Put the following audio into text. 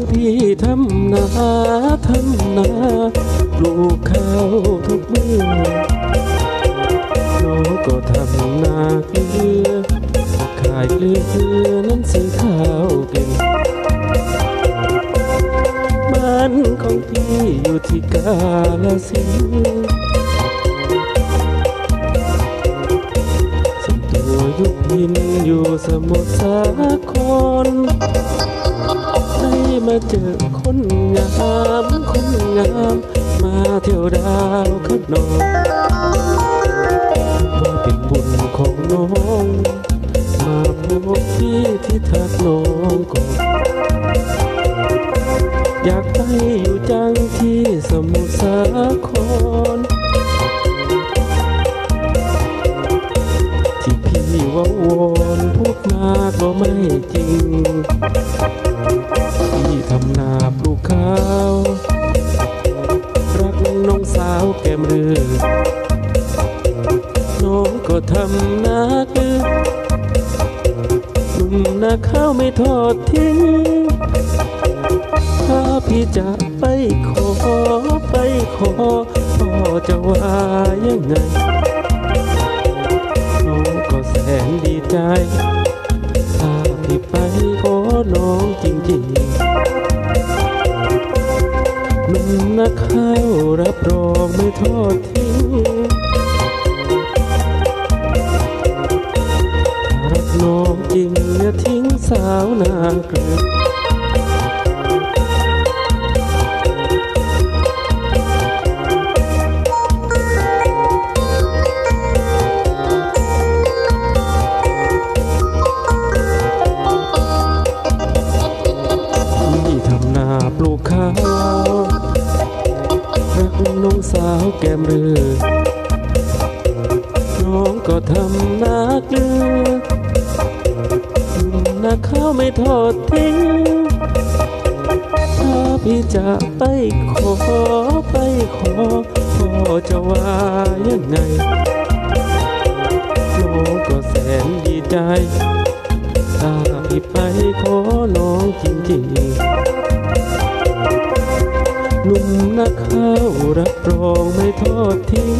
ของพี่ทำนาทำนาปลูกข้าวทุกเมื่อน้องก็ทำนาเกลือขายเกลือเกลือนั้นซื้อข้าวก่งบ้านของพี่อยู่ที่กาลสินส่วนตัวยุคยินอยู่สมุทรสาคร มาเจอคนงามคนงาม มาเที่ยวดาวขนองมาเป็นบุญของน้อง มาพบพี่ที่ทักน้องก่อนอยากไปอยู่จังที่สมุทรสาครที่พี่ว่าวอนพูดมาก็ไม่จริง ทำนาปลูกข้าวรักน้องสาวแก้มเรือน้องก็ทำนาเกลือหนุ่มนาข้าวไม่ทอดทิ้งถ้าพี่จะไปขอไปขอพ่อจะว่ายังไงน้องก็แสนดีใจ ถ้าพี่ไปขอน้อง นักข้าวรับรองไม่ทอดทิ้งรักน้องจริงอย่าทิ้งสาวนาเกลือ สาวแก้มเรือน้องก็ทำนาเกลือนาข้าวไม่ทอดทิ้งถ้าพี่จะไปขอไปขอพ่อจะว่ายังไงน้องก็แสนดีใจถ้าพี่ไปขอน้องจริงๆ นักเข้ารับรองไม่ทอดทิ้ง